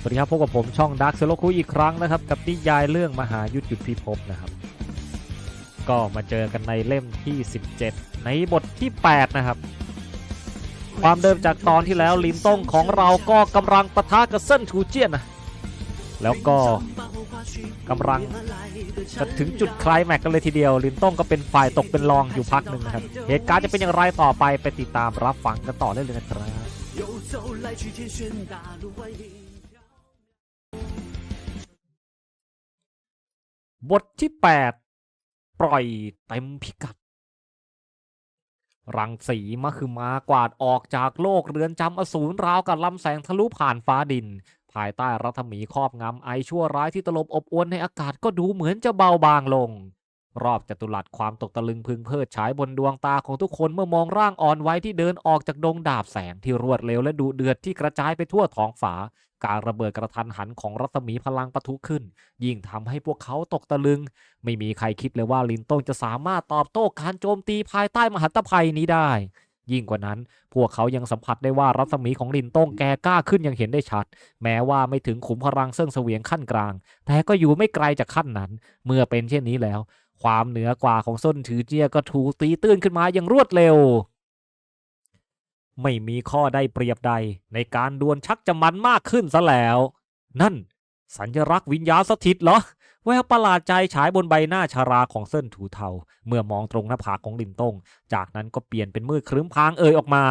สวัสดีครับพบกับผมช่องดักเซโลคุอีกครั้งนะครับ กับนิยายเรื่องมหายุทธหยุดพิภพนะครับ ก็มาเจอกันในเล่มที่ 17 ในบทที่ 8 นะครับ ความเดิมจากตอนที่แล้วลินต้งของเราก็กำลังปะทะกับเส้นทูเจียนนะแล้วก็กำลังจะถึงจุดคลายแม็กกันเลยทีเดียว ลินต้งก็เป็นฝ่ายตกเป็นรองอยู่พักหนึ่งนะครับ เหตุการณ์จะเป็นอย่างไรต่อไปไปติดตามรับฟังกันต่อได้เลยนะครับ บทที่ 8 ปล่อยเต็มพิกัด รังสีมะคือมากวาดออกจากโลกเรือนจำอสูรราวกับลำแสงทะลุผ่านฟ้าดิน ภายใต้รัศมีครอบงำไอชั่วร้ายที่ตลบอบอวนในอากาศก็ดูเหมือนจะเบาบางลง รอบจตุรัสความตกตะลึงพึงเพิดฉายบนดวงตาของทุกคนเมื่อมองร่างอ่อนไว้ที่เดินออกจากดงดาบแสงที่รวดเร็วและดุเดือดที่กระจายไปทั่วท้องฟ้าการระเบิดกระทันหันของรัศมีพลังปะทุขึ้น ยิ่งทำให้พวกเขาตกตะลึง ไม่มีใครคิดเลยว่าลินต้งจะสามารถตอบโต้การโจมตีภายใต้มหันตภัยนี้ได้ ยิ่งกว่านั้น พวกเขายังสัมผัสได้ว่ารัศมีของลินต้งแก่กล้าขึ้นอย่างเห็นได้ชัด แม้ว่าไม่ถึงขุมพลังเซิ่งเสวียงขั้นกลาง แต่ก็อยู่ไม่ไกลจากขั้นนั้น เมื่อเป็นเช่นนี้แล้ว ความเหนือกว่าของส้นถือเจียก็ถูกตีตื้นขึ้นมาอย่างรวดเร็ว ไม่มีข้อได้เปรียบใดในการดวลชักจะมันมากขึ้นซะแล้ว นั่น สัญลักษณ์วิญญาณสถิตเหรอแววประหลาดใจฉายบนใบหน้าชาราของเส้นถูเทา เมื่อมองตรงหน้าผากของลินต้ง จากนั้นก็เปลี่ยนเป็นมืดครึ้มพางเอ่ยออกมา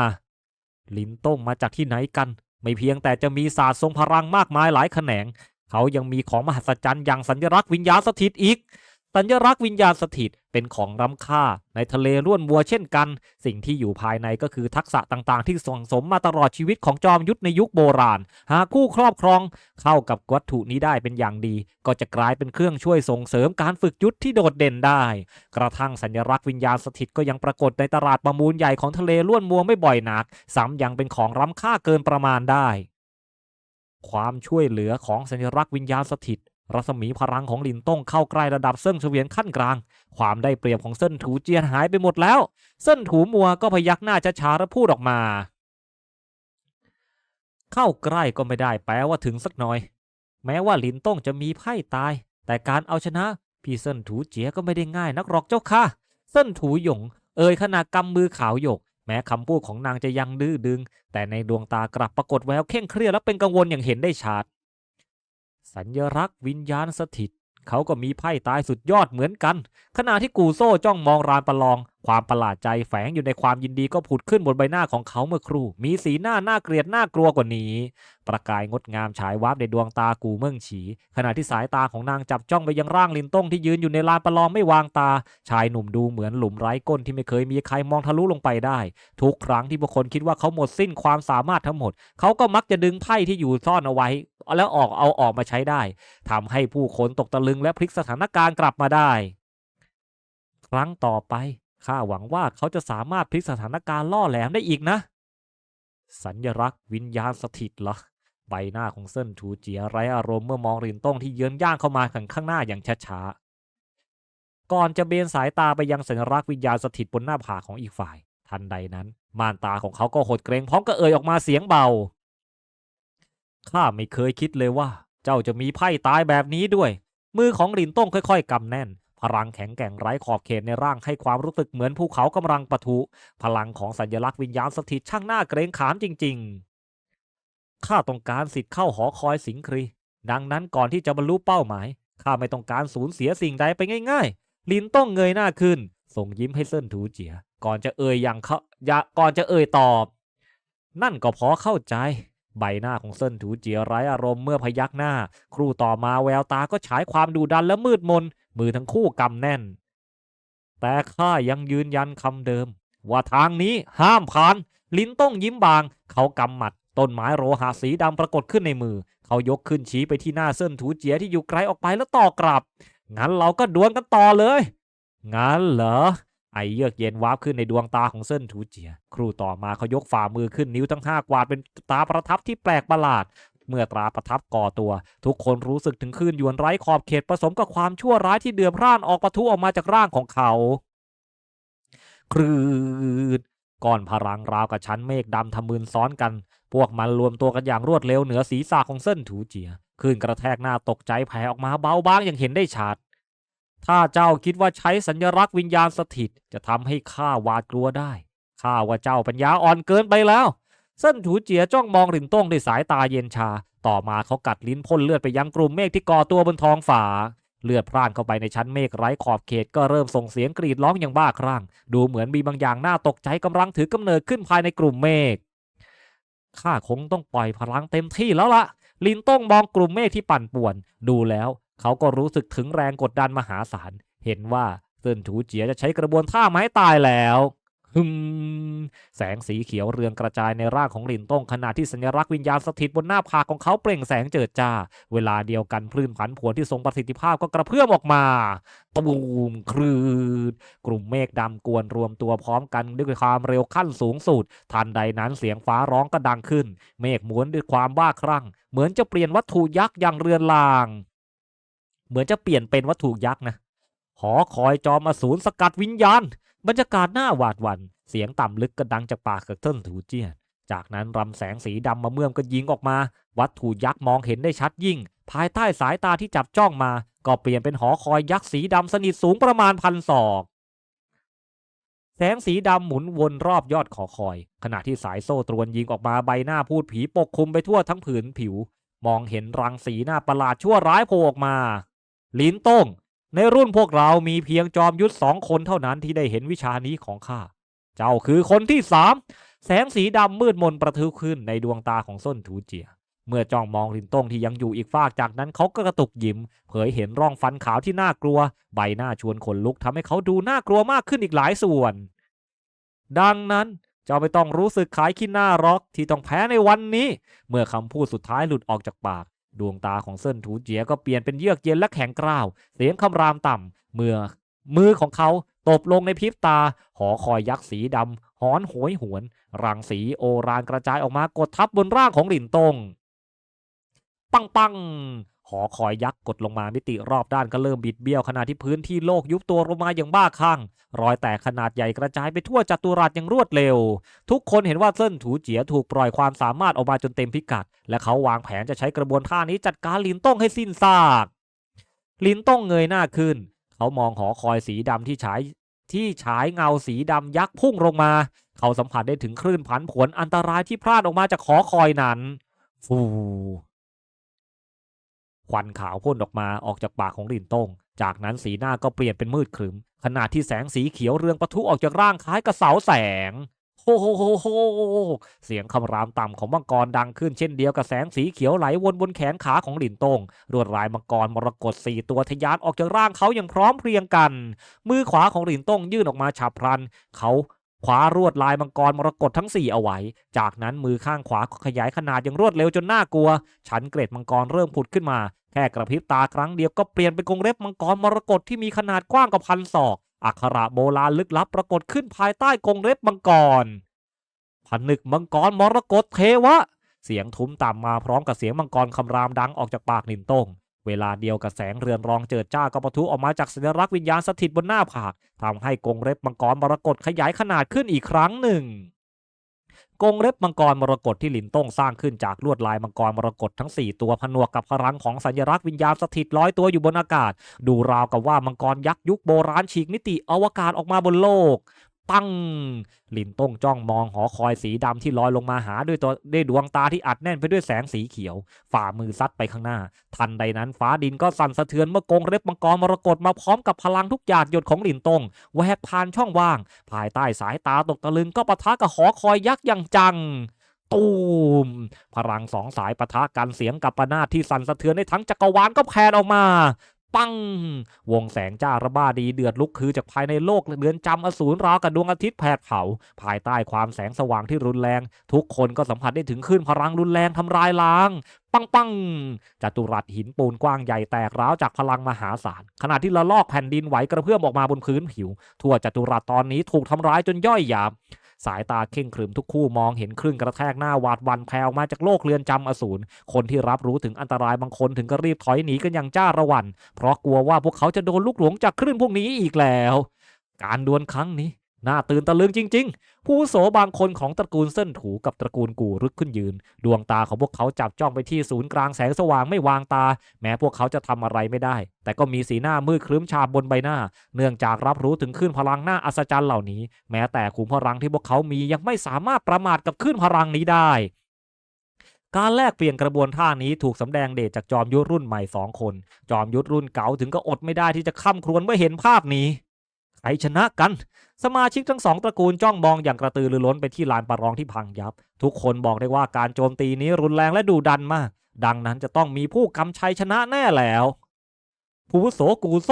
ลินต้งมาจากที่ไหนกัน ไม่เพียงแต่จะมีศาสตร์ทรงพลังมากมายหลายแขนง เขายังมีของมหัศจรรย์อย่างสัญลักษณ์วิญญาณสถิตอีก สัญลักษณ์วิญญาณสถิตเป็นของล้ำค่า ในทะเลร่วนวัวเช่นกัน สิ่งที่อยู่ภายในก็คือทักษะต่างๆ ที่สั่งสมมาตลอดชีวิตของจอมยุทธในยุคโบราณ หากคู่ครอบครองเข้ากับวัตถุนี้ได้เป็นอย่างดี ก็จะกลายเป็นเครื่องช่วยส่งเสริมการฝึกยุทธที่โดดเด่นได้ กระทั่งสัญลักษณ์วิญญาณสถิตก็ยังปรากฏในตลาดประมูลใหญ่ของทะเลร่วนมัวไม่บ่อยนักซ้ำยังเป็นของล้ำค่าเกินประมาณได้ความช่วยเหลือของสัญลักษณ์วิญญาณสถิต รัศมีพลังของลินต้งเข้าใกล้ระดับเส้นเฉวียนขั้นกลาง ความได้เปรียบของเส้นถูเจียนหายไปหมดแล้ว เส้นถูมัวก็พยักหน้าช้าๆและพูดออกมา เข้าใกล้ก็ไม่ได้แปลว่าถึงสักหน่อย แม้ว่าลินต้งจะมีไพ่ตาย แต่การเอาชนะพี่เส้นถูเจียก็ไม่ได้ง่ายนักหรอกเจ้าค่ะ เส้นถูหยง เอ่ยขณะกำมือขาวหยก แม้คำพูดของนางจะยังดื้อดึง แต่ในดวงตากลับปรากฏแววเคร่งเครียดและเป็นกังวลอย่างเห็นได้ชัด สัญญลักษณ์วิญญาณสถิต เขาก็มีไพ่ตายสุดยอดเหมือนกัน ขณะที่กูโซ่จ้องมองรานประลอง ความประหลาดใจแฝงอยู่ในความยินดีก็ผุดขึ้นบนใบหน้าของเขาเมื่อครู่ มีสีหน้าน่าเกลียดน่ากลัวกว่านี้ ประกายงดงามฉายวับในดวงตากูเมิ่งฉี ขณะที่สายตาของนางจับจ้องไปยังร่างลินต้งที่ยืนอยู่ในลานประลองไม่วางตา ชายหนุ่มดูเหมือนหลุมไร้ก้นที่ไม่เคยมีใครมองทะลุลงไปได้ ทุกครั้งที่บุคคลคิดว่าเขาหมดสิ้นความสามารถทั้งหมด เขาก็มักจะดึงไพ่ที่อยู่ซ่อนเอาไว้ แล้วออกเอาออกมาใช้ได้ทำให้ผู้คนตกตะลึงและพลิกสถานการณ์กลับมาได้ ครั้งต่อไปข้าหวังว่าเขาจะสามารถพลิกสถานการณ์ล่อแหลมได้อีกนะ สัญลักษณ์วิญญาณสถิตเหรอใบหน้าของเซินถูเจียไร้อารมณ์เมื่อมองรินต้งที่เยื้องย่างเข้ามาข้างข้างหน้าอย่างช้าๆก่อนจะเบนสายตาไปยังสัญลักษณ์วิญญาณสถิตบนหน้าผากของอีกฝ่าย ทันใดนั้น ม่านตาของเขาก็หดเกรงพร้อมกับเอ่ยออกมาเสียงเบา ข้าไม่เคยคิดเลยว่า เจ้าจะมีไพ่ตายแบบนี้ด้วย มือของรินต้งค่อย ๆกำแน่น พลังแข็งแกร่งไร้ขอบเขตในร่างให้ความรู้สึกเหมือนภูเขากำลังปะทุ พลังของสัญลักษณ์วิญญาณสถิตช่างน่าเกรงขามจริง ๆ ข้าต้องการสิทธิ์เข้าหอคอยสิงครี ดังนั้นก่อนที่จะบรรลุเป้าหมาย ข้าไม่ต้องการสูญเสียสิ่งใดไปง่าย ๆ ลินต้องเงยหน้าขึ้น ส่งยิ้มให้เส้นถูเจีย ก่อนจะเอ่ยอย่างเขาอย่าก่อนจะเอ่ยตอบ นั่นก็พอเข้าใจ ใบหน้าของเส้นถูเจียไร้อารมณ์เมื่อพยักหน้า ครู่ต่อมาแววตาก็ฉายความดุดันและมืดมน มือทั้งคู่กำแน่น แต่ข้ายังยืนยันคำเดิม ว่าทางนี้ห้ามผ่าน ลิ้นต้องยิ้มบาง เขากำหมัด ต้นไม้โรหะสีดำปรากฏขึ้นในมือ เขายกขึ้นชี้ไปที่หน้าเส้นถูเจียที่อยู่ไกลออกไปแล้วต่อกลับ งั้นเราก็ดวลกันต่อเลย งั้นเหรอ ไอเยือกเย็นวาบขึ้นในดวงตาของเส้นถูเจีย ครูต่อมาเขายกฝ่ามือขึ้นนิ้วทั้งห้ากวาดเป็นตาประทับที่แปลกประหลาด เมื่อตราประทับก่อตัว ทุกคนรู้สึกถึงคลื่นยวนไร้ขอบเขตผสมกับความชั่วร้ายที่เดือดร่านออกปะทุออกมาจากร่างของเขาครืดก้อนพลังราวกับชั้นเมฆดำทะมึนซ้อนกัน พวกมันรวมตัวกันอย่างรวดเร็วเหนือศีรษะของเส้นถูเจียคลื่นกระแทกหน้าตกใจแผ่ออกมาเบาบางอย่างเห็นได้ชัด ถ้าเจ้าคิดว่าใช้สัญลักษณ์วิญญาณสถิต จะทำให้ข้าหวาดกลัวได้ข้าว่าเจ้าปัญญาอ่อนเกินไปแล้ว เส้นถูเจียจ้องมองหลินต้งด้วยสายตาเย็นชา ต่อมาเขากัดลิ้นพ่นเลือดไปยังกลุ่มเมฆที่ก่อตัวบนท้องฟ้าเลือดพร่านเข้าไปในชั้นเมฆไร้ขอบเขตก็เริ่มส่งเสียงกรีดร้องอย่างบ้าคลั่ง ดูเหมือนมีบางอย่างน่าตกใจกำลังถือกำเนิดขึ้นภายในกลุ่มเมฆข้าคงต้องปล่อยพลังเต็มที่แล้วละลินต้องมองกลุ่มเมฆที่ปั่นป่วน ดูแล้ว เขาก็รู้สึกถึงแรงกดดันมหาศาล เห็นว่าเซินถูเจียจะใช้กระบวนท่าไม้ตายแล้วฮึมแสงสีเขียวเรืองกระจายในร่างของลินต้งขณะที่สัญลักษณ์วิญญาณสถิตบนหน้าผากของเขาเปล่งแสงเจิดจ้า เวลาเดียวกันคลื่นผันผวนที่ทรงประสิทธิภาพก็กระเพื่อมออกมาตูมคลืดกลุ่มเมฆดำกวนรวมตัวพร้อมกันด้วยความเร็วขั้นสูงสุดทันใดนั้นเสียงฟ้าร้องก็ดังขึ้น เมฆหม้วนด้วยความบ้าคลั่ง เหมือนจะเปลี่ยนวัตถุยักษ์อย่างเรือนลาง เหมือนจะเปลี่ยนเป็นวัตถุยักษ์นะหอคอยจอมอสูรสกัดวิญญาณ บรรยากาศหน้าหวาดหวัน่นเสียงต่ำลึกก็ดังจากปากกับเติ้นถูเจียนจากนั้นรำแสงสีดำมาเมื่อมก็ยิงออกมา วัตถุยักษ์มองเห็นได้ชัดยิ่ง ภายใต้สายตาที่จับจ้องมา ก็เปลี่ยนเป็นหอคอยยักษ์สีดำสนิทสูงประมาณพันศอกแสงสีดำหมุนวนรอบยอดขอคอย ขณะที่สายโซ่ตรวนยิงออกมาใบหน้าพูดผีปกคลุมไปทั่วทั้งผืนผิว มองเห็นรังสีหน้าประหลาดชั่วร้ายโผล่ออกมา ลินโต้ง ในรุ่นพวกเรามีเพียงจอมยุทธสองคนเท่านั้นที่ได้เห็นวิชานี้ของข้า เจ้าคือคนที่สามแสงสีดำมืดมนประทุขึ้นในดวงตาของส้นถูเจีย เมื่อจ้องมองลินต้งที่ยังอยู่อีกฝากจากนั้นเขาก็กระตุกยิ้ม เผยเห็นร่องฟันขาวที่น่ากลัว ใบหน้าชวนขนลุกทำให้เขาดูน่ากลัวมากขึ้นอีกหลายส่วน ดังนั้นเจ้าไม่ต้องรู้สึกขายขี้หน้ารอกที่ต้องแพ้ในวันนี้ เมื่อคำพูดสุดท้ายหลุดออกจากปาก ดวงตาของเซินถูเจียก็เปลี่ยนเป็นเยือกเย็นและแข็งกร้าว เสียงคำรามต่ำเมื่อมือของเขาตบลงในพริบตา หอคอยยักษ์สีดำหอนโหยหวน รังสีโอรานกระจายออกมากดทับบนร่างของหลินตง ปังปัง หอคอยยักษ์กดลงมามิติรอบด้านก็เริ่มบิดเบี้ยวขณะที่พื้นที่โลกยุบตัวลงมาอย่างบ้าคลั่งรอยแตกขนาดใหญ่กระจายไปทั่วจัตุรัสอย่างรวดเร็ว ทุกคนเห็นว่าเส้นถูเจียถูกปล่อยความสามารถออกมาจนเต็มพิกัด และเขาวางแผนจะใช้กระบวนท่านี้จัดการลินต้องให้สิ้นซากลินต้องเงยหน้าขึ้น เขามองหอคอยสีดำที่ฉายที่ฉายเงาสีดำยักษ์พุ่งลงมา เขาสัมผัสได้ถึงคลื่นผันผวนอันตรายที่พลาดออกมาจากหอคอยนั้นฟู ควันขาวพ่นออกมาออกจากปากของลินต้ง จากนั้นสีหน้าก็เปลี่ยนเป็นมืดครึม ขณะที่แสงสีเขียวเรืองปะทุออกจากร่างคล้ายกระเสาแสงโฮโฮโฮโฮเสียงคำรามต่ำของมังกรดังขึ้นเช่นเดียวกับแสงสีเขียวไหลวนบนแขนขาของหลินตงรวดลายมังกรมรกตสี่ตัวทะยานออกจากร่างเขาอย่างพร้อมเพรียงกัน มือขวาของหลินตงยื่นออกมาฉับพลัน เขา คว้ารวดลายมังกรมรกตทั้งสี่เอาไว้ จากนั้นมือข้างขวาก็ขยายขนาดอย่างรวดเร็วจนน่ากลัว ชั้นเกล็ดมังกรเริ่มผุดขึ้นมา แค่กระพริบตาครั้งเดียวก็เปลี่ยนเป็นกรงเล็บมังกรมรกตที่มีขนาดกว้างกว่าพันศอก อักขระโบราณลึกลับปรากฏขึ้นภายใต้กรงเล็บมังกรผนึกมังกรมรกตเทวะ เสียงทุ้มต่ำมาพร้อมกับเสียงมังกรคำรามดังออกจากปากนินต้ง เวลาเดียวกับแสงเรือนรองเจิดจ้าก็ปะทุออกมาจากสัญลักษณ์วิญญาณสถิตบนหน้าผากทำให้กงเล็บมังกรมรกตขยายขนาดขึ้นอีกครั้งหนึ่งกงเล็บมังกรมรกตที่หลินต้งสร้างขึ้นจากลวดลายมังกรมรกตทั้ง 4 ตัวผนวกกับพลังของสัญลักษณ์วิญญาณสถิตร้อยตัวอยู่บนอากาศ ดูราวกับว่ามังกรยักษ์ยุคโบราณฉีกมิติอวกาศออกมาบนโลก ปังลินต้งจ้องมองหอคอยสีดำที่ลอยลงมาหาด้วยตัวด้วยดวงตาที่อัดแน่นไปด้วยแสงสีเขียว ฝ่ามือซัดไปข้างหน้า ทันใดนั้นฟ้าดินก็สั่นสะเทือนเมื่อกรงเล็บมังกรมรกตมาพร้อมกับพลังทุกหยาดหยดของลินต้งแหวกผ่านช่องว่าง ภายใต้สายตาตกตะลึงก็ปะทะกับหอคอยยักษ์อย่างจังตูม พลังสองสายปะทะกันเสียงกับปนาที่สั่นสะเทือนในทั้งจักรวาลก็แผ่ออกมา ปัง วงแสงจ้าระบ้าดีเดือดลุกคือจากภายในโลกเรือนจำอสูรราวกับดวงอาทิตย์แผดเผาภายใต้ความแสงสว่างที่รุนแรง ทุกคนก็สัมผัสได้ถึงคลื่นพลังรุนแรงทำลายล้างปังปังจัตุรัสหินปูนกว้างใหญ่แตกร้าวจากพลังมหาศาลขณะที่ละลอกแผ่นดินไหวกระเพื่อมออกมาบนพื้นผิว ทั่วจัตุรัสตอนนี้ถูกทำร้ายจนย่อยหยาบ สายตาเข่งครึมทุกคู่มองเห็นคลื่นกระแทกหน้าหวาดวันแผ่วมาจากโลกเรือนจำอสูรคนที่รับรู้ถึงอันตรายบางคนถึงก็รีบถอยหนีกันอย่างจ้าระวัน เพราะกลัวว่าพวกเขาจะโดนลูกหลงจากคลื่นพวกนี้อีกแล้ว การดวลครั้งนี้ น่าตื่นตะลึงจริง ๆ ผู้โสบางคนของตระกูลเส้นถูกับตระกูลกูรึกขึ้นยืน ดวงตาของพวกเขาจับจ้องไปที่ศูนย์กลางแสงสว่างไม่วางตา แม้พวกเขาจะทำอะไรไม่ได้ แต่ก็มีสีหน้ามืดครึ้มชาบนใบหน้า เนื่องจากรับรู้ถึงคลื่นพลังหน้าอัศจรรย์เหล่านี้ แม้แต่ขุมพลังที่พวกเขามียังไม่สามารถประมาทกับคลื่นพลังนี้ได้การแลกเปลี่ยนกระบวนท่านี้ถูกสำแดงเดชจากจอมยุทธรุ่นใหม่สองคน จอมยุทธรุ่นเก่าถึงก็อดไม่ได้ที่จะข้ามครวญเมื่อเห็นภาพนี้ ใครชนะกัน สมาชิกทั้งสองตระกูลจ้องมองอย่างกระตือรือร้นไปที่ลานประลองที่พังยับ ทุกคนบอกได้ว่าการโจมตีนี้รุนแรงและดุดันมาก ดังนั้นจะต้องมีผู้กำชัยชนะแน่แล้ว ผู้อาวุโสกูโซ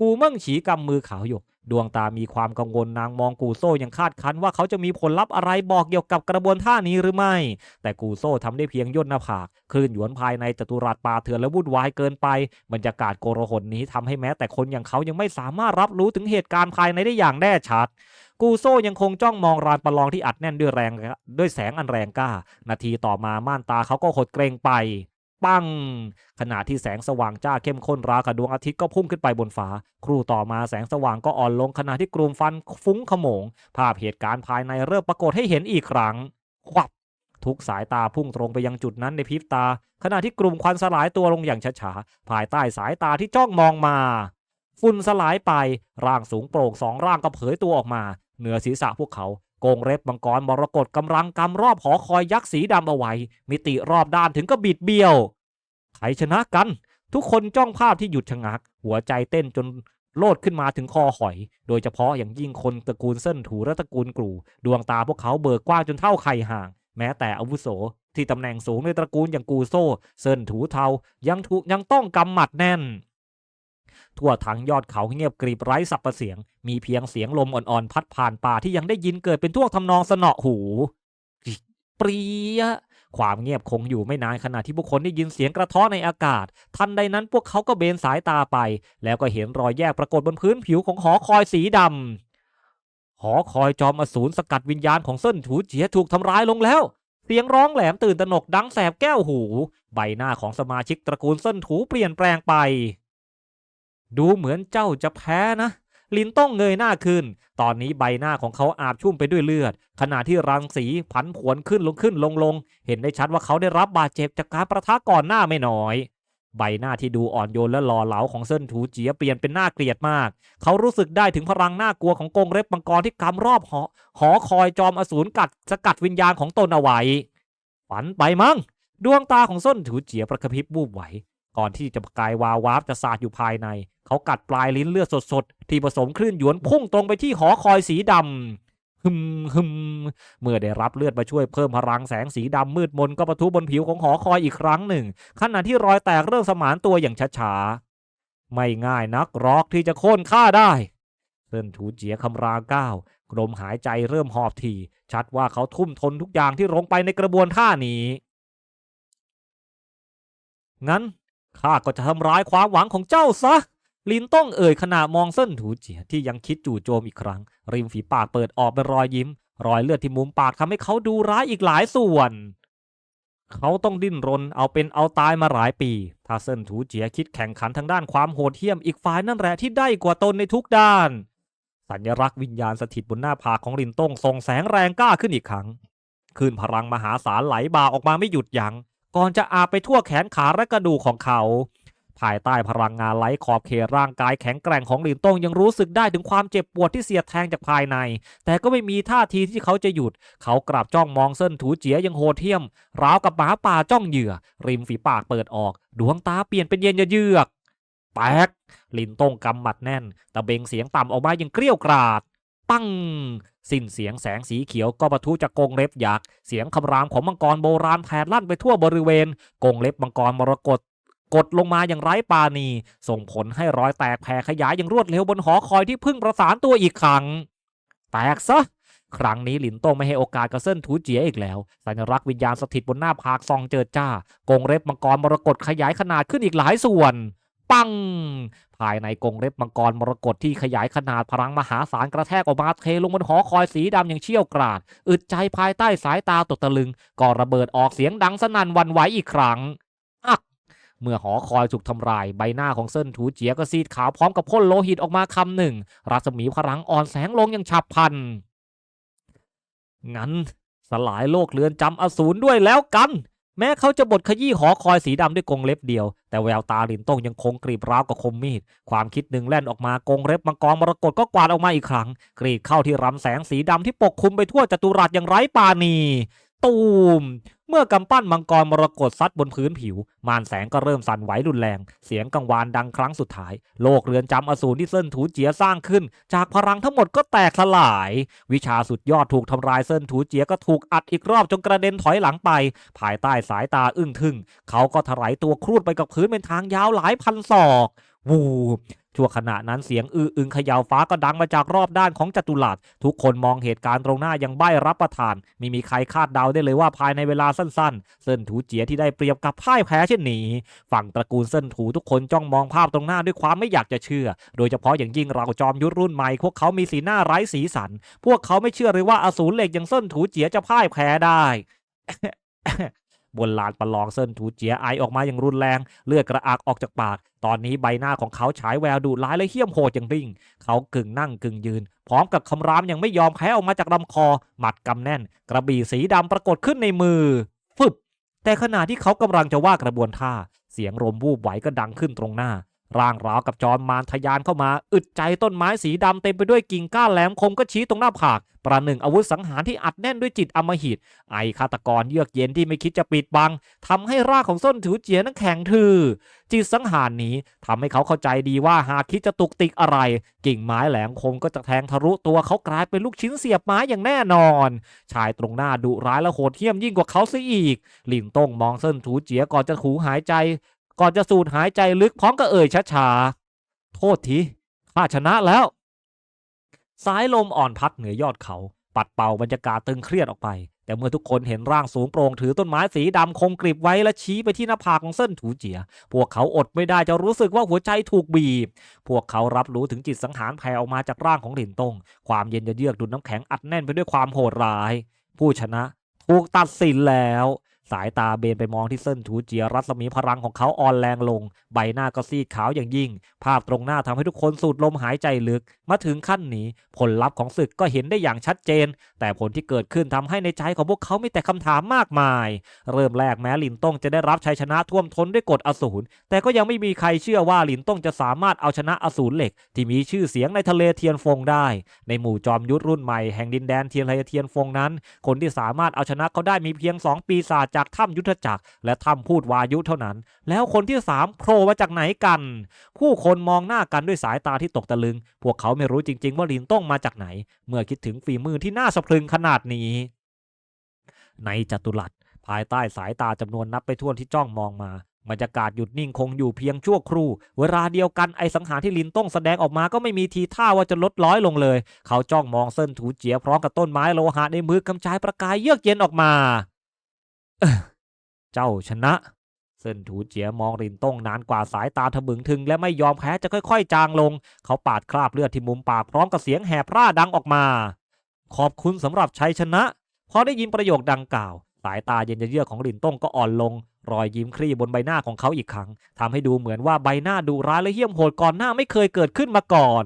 กูมั่งฉีกำมือขาวหยก ดวงตามีความกังวลนางมองกูโซ่ยังคาดคั้นว่าเขาจะมีผลลัพธ์อะไรบอกเกี่ยวกับกระบวนท่านี้หรือไม่ แต่กูโซ่ทำได้เพียงย่นหน้าผากคลื่นหยวนภายในจตุรัสป่าเถื่อนและวุ่นวายเกินไป บรรยากาศโกรหนนี้ทำให้แม้แต่คนอย่างเขายังไม่สามารถรับรู้ถึงเหตุการณ์ภายในได้อย่างแน่ชัดกูโซ่ยังคงจ้องมองรานประลองที่อัดแน่นด้วยแรงด้วยแสงอันแรงกล้า นาทีต่อมาม่านตาเขาก็หดเกรงไป ปัง ขณะที่แสงสว่างจ้าเข้มข้นรากับดวงอาทิตย์ก็พุ่งขึ้นไปบนฟ้า ครู่ต่อมาแสงสว่างก็อ่อนลงขณะที่กลุ่มฟันฟุ้งขโมง ภาพเหตุการณ์ภายในเริ่มปรากฏให้เห็นอีกครั้งควับทุกสายตาพุ่งตรงไปยังจุดนั้นในพริบตา ขณะที่กลุ่มควันสลายตัวลงอย่างช้าๆภายใต้สายตาที่จ้องมองมาฝุ่นสลายไป ร่างสูงโปร่งสองร่างก็เผยตัวออกมา เหนือศีรษะพวกเขา โกงเร็บมังกรมรกตกำลังกำรอบหอคอยยักษ์สีดำเอาไว้ มิติรอบด้านถึงก็บิดเบี้ยว ใครชนะกัน ทุกคนจ้องภาพที่หยุดชะงัก หัวใจเต้นจนโลดขึ้นมาถึงคอหอย โดยเฉพาะอย่างยิ่งคนตระกูลเส้นถูและตระกูลกรูดวงตาพวกเขาเบิกกว้างจนเท่าไข่ห่าง แม้แต่อาวุโส ที่ตำแหน่งสูงในตระกูลอย่างกูโซ่เส้นถูเทายังถูกยังต้องกำหมัดแน่น ทั่วทั้งยอดเขาเงียบกริบไร้สับประเสียง มีเพียงเสียงลมอ่อนๆ พัดผ่านป่าที่ยังได้ยินเกิดเป็นท่วงทำนองสนอหูเปรียะความเงียบคงอยู่ไม่นานขณะที่พวกคนได้ยินเสียงกระท้อในอากาศ ทันใดนั้นพวกเขาก็เบนสายตาไป แล้วก็เห็นรอยแยกปรากฏบนพื้นผิวของหอคอยสีดำหอคอยจอมอสูรสกัดวิญญาณของเส้นถูเจียถูกทำร้ายลงแล้ว เสียงร้องแหลมตื่นตระหนกดังแสบแก้วหู ใบหน้าของสมาชิกตระกูลเส้นถูเปลี่ยนแปลงไป ดูเหมือนเจ้าจะแพ้นะ ลินต้องเงยหน้าขึ้น ตอนนี้ใบหน้าของเขาอาบชุ่มไปด้วยเลือด ขณะที่รังสีผันผวนขึ้นลงขึ้นลงลง เห็นได้ชัดว่าเขาได้รับบาดเจ็บจากการประทะก่อนหน้าไม่น้อยใบหน้าที่ดูอ่อนโยนและหล่อเหลาของเส้นถูเจียเปลี่ยนเป็นหน้าเกลียดมาก เขารู้สึกได้ถึงพลังหน่ากลัวของกงเล็บมังกรที่กำรอบหอหอคอยจอมอสูรกัดสกัดวิญญาณของตนเอาไว้ฝันไปมั้ง ดวงตาของส้นถูเจียประกระพริบวูบไหว ก่อนที่จะกายวาววาบจะสาดอยู่ภายใน เขากัดปลายลิ้นเลือดสดๆ ที่ผสมคลื่นหยวนพุ่งตรงไปที่หอคอยสีดำฮึมฮึมเมื่อได้รับเลือดมาช่วยเพิ่มพลังแสงสีดำมืดมนก็ปะทุบนผิวของหอคอยอีกครั้งหนึ่งขณะที่รอยแตกเริ่มสมานตัวอย่างช้าๆไม่ง่ายนักรอกที่จะโค่นฆ่าได้เซินถูเจียคำราก้าวกลมหายใจเริ่มหอบทีชัดว่าเขาทุ่มทนทุกอย่างที่ลงไปในกระบวนท่านี้ งั้น ข้าก็จะทำร้ายความหวังของเจ้าซะ ลินต้องเอ่ยขณะมองเส้นถูเจียที่ยังคิดจู่โจมอีกครั้ง ริมฝีปากเปิดออกเป็นรอยยิ้ม รอยเลือดที่มุมปากทำให้เขาดูร้ายอีกหลายส่วน เขาต้องดิ้นรนเอาเป็นเอาตายมาหลายปี ถ้าเส้นถูเจียคิดแข่งขันทางด้านความโหดเหี้ยมอีกฝ่ายนั่นแหละที่ได้กว่าตนในทุกด้าน สัญลักษณ์วิญญาณสถิตบนหน้าผากของลินต้งส่องแสงแรงกล้าขึ้นอีกครั้งคลื่นพลังมหาศาลไหลบ่าออกมาไม่หยุดยัง้ง ก่อนจะอาบไปทั่วแขนขาและกระดูกของเขา ภายใต้พลังงานไร้ขอบเขตร่างกายแข็งแกร่งของหลินต้งยังรู้สึกได้ถึงความเจ็บปวดที่เสียดแทงจากภายใน แต่ก็ไม่มีท่าทีที่เขาจะหยุด เขากลับจ้องมองเส้นถูเจียยังโหดเหี้ยม ราวกับหมาป่าจ้องเหยื่อ ริมฝีปากเปิดออก ดวงตาเปลี่ยนเป็นเย็นเยือกแตกลินต้งกำหมัดแน่น ตะเบงเสียงต่ำออกมาอย่างเกรี้ยวกราด ปั้ง สิ้นเสียงแสงสีเขียวก็ปะทุจากกรงเล็บยักษ์เสียงคำรามของมังกรโบราณแผดลั่นไปทั่วบริเวณกรงเล็บมังกรมรกตกดลงมาอย่างไร้ปาณี ส่งผลให้รอยแตกแผ่ขยายอย่างรวดเร็วบนหอคอยที่พิ่งประสานตัวอีกครั้ง แตกซะครั้งนี้หลินโต้งไม่ให้โอกาสกับเส้นถูเจียอีกแล้ว สัญลักษณ์วิญญาณสถิตบนหน้าผากซองเจิดจ้ากงเล็บมังกรมรกตขยายขนาดขึ้นอีกหลายส่วน ปัง ภายในกรงเล็บมังกรมรกตที่ขยายขนาดพลังมหาศาลกระแทกออกมาเทลงบนหอคอยสีดำอย่างเชี่ยวกราด อึดใจภายใต้สายตาตกตะลึง ก็ระเบิดออกเสียงดังสนั่นวันไหวอีกครั้งอักเมื่อหอคอยถูกทำลายใบหน้าของเซินถูเจียก็ซีดขาวพร้อมกับพ่นโลหิตออกมาคำหนึ่ง รัศมีพลังอ่อนแสงลงอย่างฉับพลัน งั้น สลายโลกเรือนจำอสูรด้วยแล้วกัน แม้เขาจะบดขยี้หอคอยสีดำด้วยกรงเล็บเดียว แต่แววตาลินต้งยังคงกรีบร้าวกับคมมีด ความคิดหนึ่งแล่นออกมากรงเล็บมังกรมรกตก็กวาดออกมาอีกครั้ง กรีดเข้าที่รำแสงสีดำที่ปกคลุมไปทั่วจัตุรัสอย่างไร้ปาณี ตูม เมื่อกำปั้นมังกรมรกตซัดบนพื้นผิว ม่ารแสงก็เริ่มสั่นไหวรุนแรง เสียงกังวานดังครั้งสุดท้าย โลกเรือนจำอสูรที่เซินถูเจียสร้างขึ้น จากพลังทั้งหมดก็แตกสลาย วิชาสุดยอดถูกทำลายเซินถูเจียก็ถูกอัดอีกรอบจนกระเด็นถอยหลังไป ภายใต้สายตาอึ้งทึ่ง เขาก็ถลายตัวครูดไปกับพื้นเป็นทางยาวหลายพันศอก วู ชั่วขณะนั้นเสียงอื้ออึงเขย่าฟ้าก็ดังมาจากรอบด้านของจัตุรัสทุกคนมองเหตุการณ์ตรงหน้ายังใบ้รับประทาน ไม่มีใครคาดเดาได้เลยว่าภายในเวลาสั้นๆ เซินถูเจียที่ได้เปรียบกับพ่ายแพ้เช่นนี้ ฝั่งตระกูลเซินถูทุกคนจ้องมองภาพตรงหน้าด้วยความไม่อยากจะเชื่อ โดยเฉพาะอย่างยิ่งเราจอมยุทธรุ่นใหม่พวกเขามีสีหน้าไร้สีสัน พวกเขาไม่เชื่อเลยว่าอสูรเหล็กอย่างเซินถูเจียจะพ่ายแพ้ได้ บนลานประลองเซินถูเจียไอออกมาอย่างรุนแรง เลือดกระอักออกจากปาก ตอนนี้ใบหน้าของเขาฉายแววดุร้ายและเหี้ยมโหดอย่างริ่ง เขากึ่งนั่งกึ่งยืน พร้อมกับคำรามยังไม่ยอมแพ้ออกมาจากลำคอ หมัดกำแน่น กระบี่สีดำปรากฏขึ้นในมือฟึบแต่ขณะที่เขากำลังจะว่ากระบวนท่า เสียงลมวูบไหวก็ดังขึ้นตรงหน้า ร่างราวกับจอมมารทะยานเข้ามา อึดใจต้นไม้สีดำเต็มไปด้วยกิ่งก้านแหลมคมก็ชี้ตรงหน้าผาก ประหนึ่งอาวุธสังหารที่อัดแน่นด้วยจิตอมหิต ไอฆาตกรเยือกเย็นที่ไม่คิดจะปิดบังทำให้รางของส้นถือเจียนั้นแข็งทื่อจิตสังหารนี้ทำให้เขาเข้าใจดีว่าหากคิดจะตุกติกอะไร กิ่งไม้แหลมคมก็จะแทงทะลุตัวเขากลายเป็นลูกชิ้นเสียบไม้อย่างแน่นอน ชายตรงหน้าดุร้ายและโหดเหี้ยมยิ่งกว่าเขาเสียอีก หลินต้งมองเส้นถูเจียก่อนจะถูหายใจ ก่อนจะสูดหายใจลึกพร้อมกับเอ่ยช้าๆ โทษทีข้าชนะแล้ว สายลมอ่อนพัดเหนือยอดเขา ปัดเป่าบรรยากาศตึงเครียดออกไป แต่เมื่อทุกคนเห็นร่างสูงโปร่งถือต้นไม้สีดำคมกริบไว้และชี้ไปที่หน้าผากของเส้นถูเจีย พวกเขาอดไม่ได้จะรู้สึกว่าหัวใจถูกบีบ พวกเขารับรู้ถึงจิตสังหารแผ่ออกมาจากร่างของหลินตง ความเย็นจะเยือกดุดน้ำแข็งอัดแน่นไปด้วยความโหดร้าย ผู้ชนะถูกตัดสินแล้ว สายตาเบนไปมองที่เส้นถูเจียรัศมีพลังของเขาอ่อนแรงลง ใบหน้าก็ซีดขาวอย่างยิ่ง ภาพตรงหน้าทำให้ทุกคนสูดลมหายใจลึก มาถึงขั้นนี้ ผลลัพธ์ของศึกก็เห็นได้อย่างชัดเจน แต่ผลที่เกิดขึ้นทำให้ในใจของพวกเขามีแต่คำถามมากมาย เริ่มแรกแม้หลินต้งจะได้รับชัยชนะท่วมท้นด้วยกฎอสูรแต่ก็ยังไม่มีใครเชื่อว่าหลินต้งจะสามารถเอาชนะอสูรเหล็ก ที่มีชื่อเสียงในทะเลเทียนฟงได้ ในหมู่จอมยุทธรุ่นใหม่แห่งดินแดนเทียนทะเลเทียนฟงนั้น คนที่สามารถเอาชนะเขาได้มีเพียงสองปีศาจจากถ้ำยุทธจักร และถ้ำพูดวายุเท่านั้น แล้วคนที่สามโผล่มาจากไหนกัน ผู้คนมองหน้ากันด้วยสายตาที่ตกตะลึง พวกเขาไม่รู้จริง ๆ ว่าลินต้องมาจากไหน เมื่อคิดถึงฝีมือที่น่าสะพรึงขนาดนี้ ในจัตุรัสภายใต้สายตาจำนวนนับไปทั่วนที่จ้องมองมาบรรยากาศหยุดนิ่งคงอยู่เพียงชั่วครู่ เวลาเดียวกันไอสังหารที่ลินต้องแสดงออกมาก็ไม่มีทีท่าว่าจะลดร้อยลงเลย เขาจ้องมองเส้นถูเจียพร้อมกับต้นไม้โลหะในมือกำจายประกายเยือกเย็นออกมา เจ้าชนะเส้นถูเจียมองลินต้งนานกว่าสายตาทะบึงถึง และไม่ยอมแพ้จะค่อยๆ จางลง เขาปาดคราบเลือดที่มุมปากพร้อมกับเสียงแหบพร่าดังออกมา ขอบคุณสำหรับชัยชนะ พอได้ยินประโยคดังกล่าว สายตาเย็นเยือกของหลินต้งก็อ่อนลง รอยยิ้มคลี่บนใบหน้าของเขาอีกครั้งทำให้ดูเหมือนว่าใบหน้าดุร้ายและเหี้ยมโหดก่อนหน้าไม่เคยเกิดขึ้นมาก่อน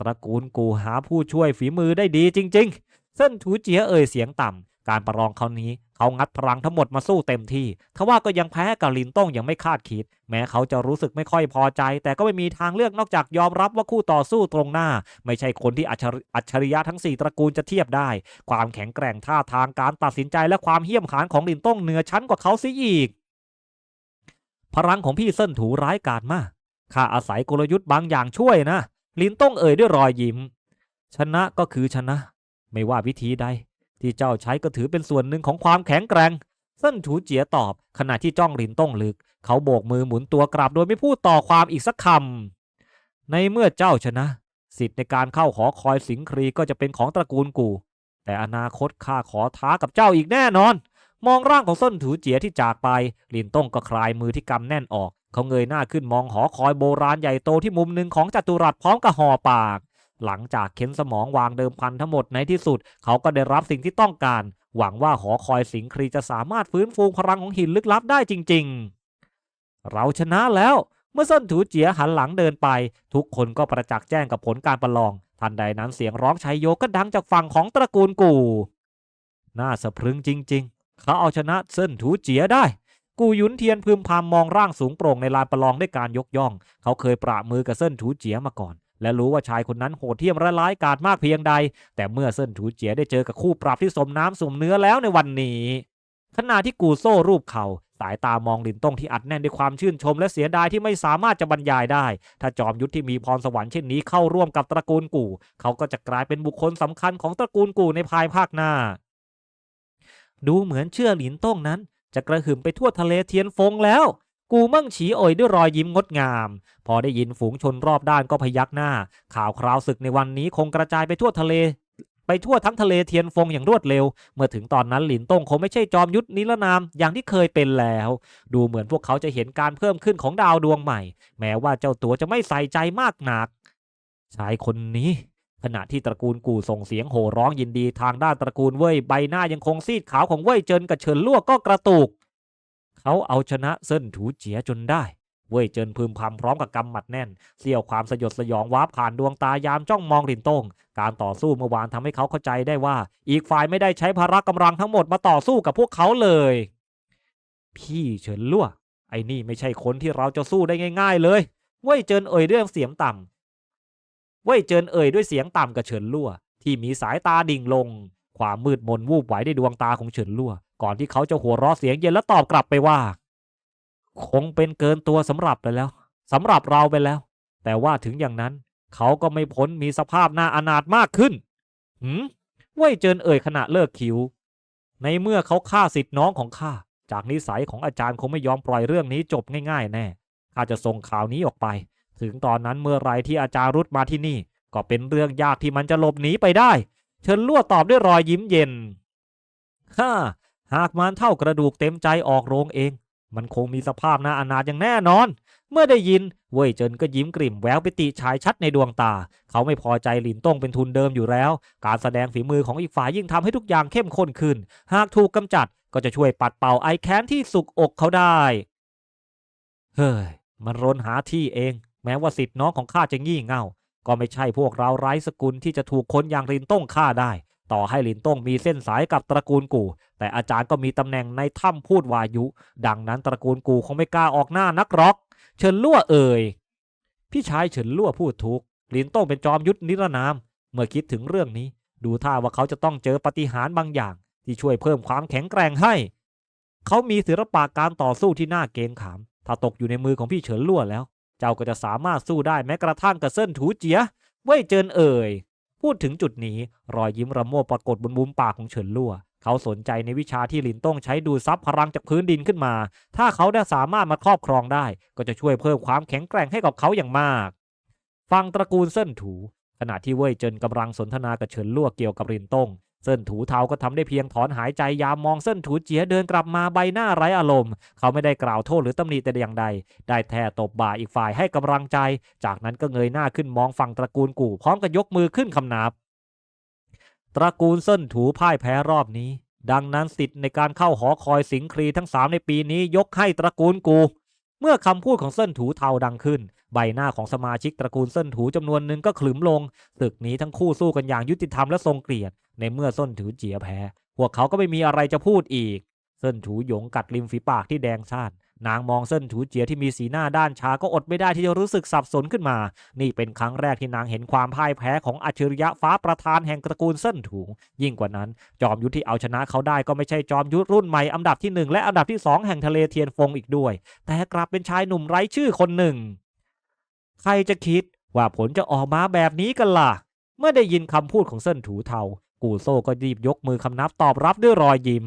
ตระกูลกูหาผู้ช่วยฝีมือได้ดีจริง ๆ เส้นถูเจียเอ่ยเสียงต่ำการประลองคราวนี้ เขางัดพลังทั้งหมดมาสู้เต็มที่ทว่าก็ยังแพ้กับลินต้งอย่างไม่คาดคิด แม้เขาจะรู้สึกไม่ค่อยพอใจ แต่ก็ไม่มีทางเลือกนอกจากยอมรับว่าคู่ต่อสู้ตรงหน้า ไม่ใช่คนที่อัจฉริยะทั้ง 4 ตระกูลจะเทียบได้ ความแข็งแกร่งท่าทางการตัดสินใจและความเหี้ยมขานของลินต้งเหนือชั้นกว่าเขาเสียอีก พลังของพี่เส้นถูร้ายกาจมากข้าอาศัยกลยุทธ์บางอย่างช่วยนะลินต้งเอ่ยด้วยรอยยิ้ม ชนะก็คือชนะ ไม่ว่าวิธีใด ที่เจ้าใช้ก็ถือเป็นส่วนหนึ่งของความแข็งแกร่งเส้นถูเจียตอบ ขณะที่จ้องลินต้งลึก เขาโบกมือหมุนตัวกลับโดยไม่พูดต่อความอีกสักคำในเมื่อเจ้าชนะ สิทธิ์ในการเข้าหอคอยสิงครีก็จะเป็นของตระกูลกู แต่อนาคตข้าขอท้ากับเจ้าอีกแน่นอน มองร่างของส้นถูเจียที่จากไปลินต้งก็คลายมือที่กำแน่นออก เขาเงยหน้าขึ้นมองหอคอยโบราณใหญ่โตที่มุมหนึ่งของจัตุรัสพร้อมกับห่อปาก หลังจากเค้นสมองวางเดิมพันทั้งหมดในที่สุด เขาก็ได้รับสิ่งที่ต้องการ หวังว่าหอคอยสิงครีจะสามารถฟื้นฟูพลังของหินลึกลับได้จริง ๆ เราชนะแล้ว เมื่อเส้นถูเจียหันหลังเดินไป ทุกคนก็ประจักษ์แจ้งกับผลการประลอง ทันใดนั้นเสียงร้องชัยโยก็ดังจากฝั่งของตระกูลกู่ น่าสะพรึงจริง ๆ เขาเอาชนะเส้นถูเจียได้กูยุนเทียนพึมพำมองร่างสูงโปร่งในลานประลองด้วยการยกย่อง เขาเคยปราบมือกับเส้นถูเจียมาก่อน และรู้ว่าชายคนนั้นโหดเหี้ยมและร้ายกาจมากเพียงใด แต่เมื่อเส้นถูเจียได้เจอกับคู่ปรับที่สมน้ำสมเนื้อแล้วในวันนี้ ขณะที่กูโซ่รูปเขาสายตามองลินต้งที่อัดแน่นด้วยความชื่นชมและเสียดายที่ไม่สามารถจะบรรยายได้ ถ้าจอมยุทธที่มีพรสวรรค์เช่นนี้เข้าร่วมกับตระกูลกู่ เขาก็จะกลายเป็นบุคคลสำคัญของตระกูลกู่ในภายภาคหน้า ดูเหมือนเชื่อหลินต้งนั้น จะกระหึ่มไปทั่วทะเลเทียนฟงแล้ว กูมั่งฉีโอยด้วยรอยยิ้มงดงาม พอได้ยินฝูงชนรอบด้านก็พยักหน้า ข่าวคราวศึกในวันนี้คงกระจายไปทั่วทะเล ไปทั่วทั้งทะเลเทียนฟงอย่างรวดเร็ว เมื่อถึงตอนนั้นหลินต้งคงไม่ใช่จอมยุทธนิรนามอย่างที่เคยเป็นแล้ว ดูเหมือนพวกเขาจะเห็นการเพิ่มขึ้นของดาวดวงใหม่ แม้ว่าเจ้าตัวจะไม่ใส่ใจมากนักชายคนนี้ขณะที่ตระกูลกู่ส่งเสียงโห่ร้องยินดีทางด้านตระกูลเว่ยใบหน้ายังคงซีดขาวของเว่ยเจินกับเฉินลั่วก็กระตุก เขาเอาชนะเส้นถูเจียจนได้ เว่ยเจินพึมพำพร้อมกับกำหมัดแน่นเสี้ยวความสยดสยองวาบผ่านดวงตายามจ้องมองหลินต้ง การต่อสู้เมื่อวานทำให้เขาเข้าใจได้ว่า อีกฝ่ายไม่ได้ใช้พละกำลังทั้งหมดมาต่อสู้กับพวกเขาเลย พี่เฉินลั่วไอ้นี่ไม่ใช่คนที่เราจะสู้ได้ง่าย ๆ เลย เว่ยเจินเอ่ยด้วยเสียงต่ำเว่ยเจินเอ่ยด้วยเสียงต่ำกับเฉินลั่วที่มีสายตาดิ่งลง ความมืดมนวูบไหวในดวงตาของเฉินลั่ว ก่อนที่เขาจะหัวเราะเสียงเย็นและตอบกลับไปว่า คงเป็นเกินตัวสำหรับไปแล้วสำหรับเราไปแล้ว แต่ว่าถึงอย่างนั้น เขาก็ไม่พ้นมีสภาพหน้าอนาถมากขึ้นหืมว่ยเจินเอ่ยขณะเลิกคิว ในเมื่อเขาฆ่าสิทธิ์น้องของข้าจากนิสัยของอาจารย์คงไม่ยอมปล่อยเรื่องนี้จบง่ายๆ แน่ข้าจะส่งข่าวนี้ออกไป ถึงตอนนั้นเมื่อไรที่อาจารย์รุดมาที่นี่ ก็เป็นเรื่องยากที่มันจะหลบหนีไปได้ เชิญลั่วตอบด้วยรอยยิ้มเย็นฮ่า หากมันเท่ากระดูกเต็มใจออกโรงเอง มันคงมีสภาพน่าอนาถอย่างแน่นอน เมื่อได้ยิน เว่ยเจินก็ยิ้มกริ่มแววปิติฉายชัดในดวงตา เขาไม่พอใจหลินต้งเป็นทุนเดิมอยู่แล้ว การแสดงฝีมือของอีกฝ่ายยิ่งทำให้ทุกอย่างเข้มข้นขึ้น หากถูกกำจัดก็จะช่วยปัดเป่าไอแค้นที่สุกอกเขาได้ เฮ้ย มันรนหาที่เอง แม้ว่าสิทธิ์น้องของข้าจะงี่เง่า ก็ไม่ใช่พวกเราไร้สกุลที่จะถูกคนอย่างลินต้งฆ่าได้ ต่อให้ลินต้งมีเส้นสายกับตระกูลกูแต่อาจารย์ก็มีตำแหน่งในถ้ำพูดวายุ ดังนั้นตระกูลกูคงไม่กล้าออกหน้านักรอก เฉินลั่วเอ่ย พี่ชายเฉินลั่วพูดถูกลินต้งเป็นจอมยุทธนิรนาม เมื่อคิดถึงเรื่องนี้ ดูท่าว่าเขาจะต้องเจอปฏิหารบางอย่าง ที่ช่วยเพิ่มความแข็งแกร่งให้ เขามีศิลปะการต่อสู้ที่น่าเกรงขาม ถ้าตกอยู่ในมือของพี่เฉินลั่วแล้ว เจ้าก็จะสามารถสู้ได้แม้กระทั่งกับเส้นถูเจียเว่ยเจินเอ่ย พูดถึงจุดนี้ รอยยิ้มระโมวปรากฏบนมุมปากของเฉินลั่ว เขาสนใจในวิชาที่หลินต้งใช้ดูดซับพลังจากพื้นดินขึ้นมา ถ้าเขาได้สามารถมาครอบครองได้ ก็จะช่วยเพิ่มความแข็งแกร่งให้กับเขาอย่างมาก ฟังตระกูลเส้นถู ขณะที่เว่ยเจินกำลังสนทนากับเฉินลั่วเกี่ยวกับหลินต้ง เส้นถูเทาก็ทำได้เพียงถอนหายใจยามมองเส้นถูเจียเดินกลับมาใบหน้าไร้อารมณ์ เขาไม่ได้กล่าวโทษหรือตำหนิแต่อย่างใด ได้แท่ตบบ่าอีกฝ่ายให้กำลังใจ จากนั้นก็เงยหน้าขึ้นมองฝั่งตระกูลกู่พร้อมกับยกมือขึ้นคำนับ ตระกูลเส้นถูพ่ายแพ้รอบนี้ ดังนั้นสิทธิ์ในการเข้าหอคอยสิงครีทั้งสามในปีนี้ยกให้ตระกูลกู เมื่อคำพูดของเส้นถูเทาดังขึ้นใบหน้าของสมาชิกตระกูลเส้นถูจำนวนหนึ่งก็ขลึมลงศึกนี้ทั้งคู่สู้กันอย่างยุติธรรมและทรงเกียรติ ในเมื่อส้นถูเจียแพ้ พวกเขาก็ไม่มีอะไรจะพูดอีก เส้นถูหยงกัดริมฝีปากที่แดงซ่านนางมองเส้นถูเจียที่มีสีหน้าด้านชาก็อดไม่ได้ที่จะรู้สึกสับสนขึ้นมา นี่เป็นครั้งแรกที่นางเห็นความพ่ายแพ้ของอัจฉริยะฟ้าประธานแห่งตระกูลเส้นถูยิ่งกว่านั้น จอมยุทธที่เอาชนะเขาได้ก็ไม่ใช่จอมยุทธรุ่นใหม่อันดับที่หนึ่งและอันดับที่สองแห่งทะเลเทียนฟงอีกด้วย แต่กลับเป็นชายหนุ่มไร้ชื่อคนหนึ่ง ใครจะคิดว่าผลจะออกมาแบบนี้กันล่ะ เมื่อได้ยินคำพูดของเส้นถูเทา กูโซ่ก็รีบยกมือคำนับตอบรับด้วยรอยยิ้ม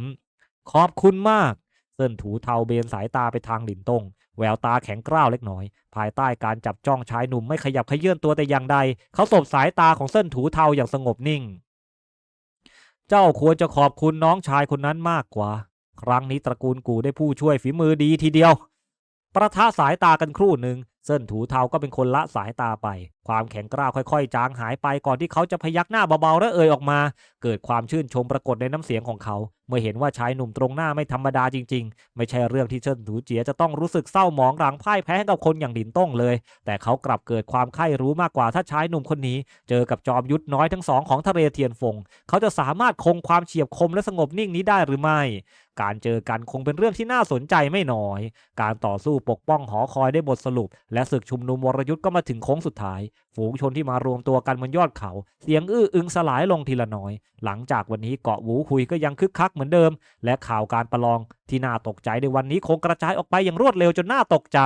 ขอบคุณมาก เส้นถูเทาเบนสายตาไปทางหลินตงแววตาแข็งกร้าวเล็กน้อย ภายใต้การจับจ้องชายหนุ่มไม่ขยับเขยื่อนตัวแต่อย่างใด เขาสบสายตาของเส้นถูเทาอย่างสงบนิ่ง เจ้าควรจะขอบคุณน้องชายคนนั้นมากกว่า ครั้งนี้ตระกูลกูได้ผู้ช่วยฝีมือดีทีเดียว ประทะสายตากันครู่หนึ่งเส้นถูเทาก็เป็นคนละสายตาไปความแข็งกร้าวค่อยๆ จางหายไปก่อนที่เขาจะพยักหน้าเบาๆและเอ่ยออกมา เกิดความชื่นชมปรากฏในน้ำเสียงของเขา เมื่อเห็นว่าชายหนุ่มตรงหน้าไม่ธรรมดาจริงๆ ไม่ใช่เรื่องที่เชิญถูเจียจะต้องรู้สึกเศร้าหมองหลังพ่ายแพ้กับคนอย่างหลินต้งเลย แต่เขากลับเกิดความใคร่รู้มากกว่าถ้าชายหนุ่มคนนี้ เจอกับจอมยุทธน้อยทั้งสองของทะเลเทียนฟง เขาจะสามารถคงความเฉียบคมและสงบนิ่งนี้ได้หรือไม่การเจอกันคงเป็นเรื่องที่น่าสนใจไม่น้อย การต่อสู้ปกป้องหอคอยได้บทสรุป และศึกชุมนุมวรยุทธ์ก็มาถึงโค้งสุดท้ายฝูงชนที่มารวมตัวกันบนยอดเขา เสียงอื้ออึงสลายลงทีละน้อย หลังจากวันนี้เกาะหูหุยก็ยังคึกคักเหมือนเดิม และข่าวการประลองที่น่าตกใจในวันนี้คงกระจายออกไปอย่างรวดเร็วจนน่าตกใจ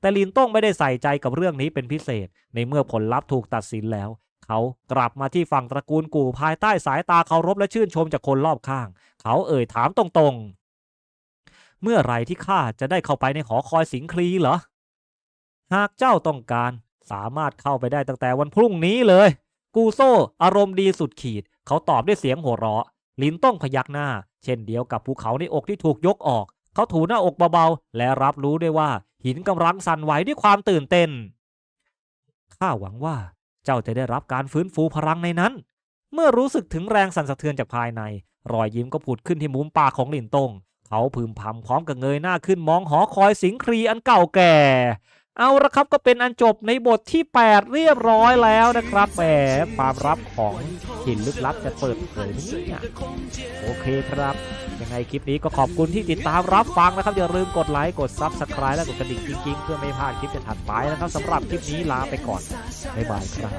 แต่ลินต้องไม่ได้ใส่ใจกับเรื่องนี้เป็นพิเศษ ในเมื่อผลลัพธ์ถูกตัดสินแล้วเขากลับมาที่ฝั่งตระกูลกู่ภายใต้สายตาเคารพและชื่นชมจากคนรอบข้าง เขาเอ่ยถามตรงๆ เมื่อไรที่ข้าจะได้เข้าไปในหอคอยสิงคลีเหรอ หากเจ้าต้องการ สามารถเข้าไปได้ตั้งแต่วันพรุ่งนี้เลย กูโซอารมณ์ดีสุดขีด เขาตอบด้วยเสียงหัวเราะ ลินต้องพยักหน้า เช่นเดียวกับภูเขาในอกที่ถูกยกออก เขาถูหน้าอกเบาๆ และรับรู้ได้ว่า หินกำลังสั่นไหวด้วยความตื่นเต้น ข้าหวังว่าเจ้าจะได้รับการฟื้นฟูพลังในนั้น เมื่อรู้สึกถึงแรงสั่นสะเทือนจากภายใน รอยยิ้มก็ผุดขึ้นที่มุมปากของหลินตงเขาพึมพำพร้อมกับเงยหน้าขึ้นมองหอคอยสิงครีอันเก่าแก่ เอาละครับก็เป็นอันจบในบทที่ 8 เรียบร้อยแล้วนะครับแหมความลับของหินลึกลับจะเปิดเผยนี่โอเคครับยังไงคลิปนี้ก็ขอบคุณที่ติดตามรับฟังนะครับ อย่าลืมกดไลค์กด Subscribe และกดกระดิ่งจริงๆ เพื่อไม่พลาดคลิปจะถัดไปนะครับสำหรับคลิปนี้ลาไปก่อนบ๊ายบายครับ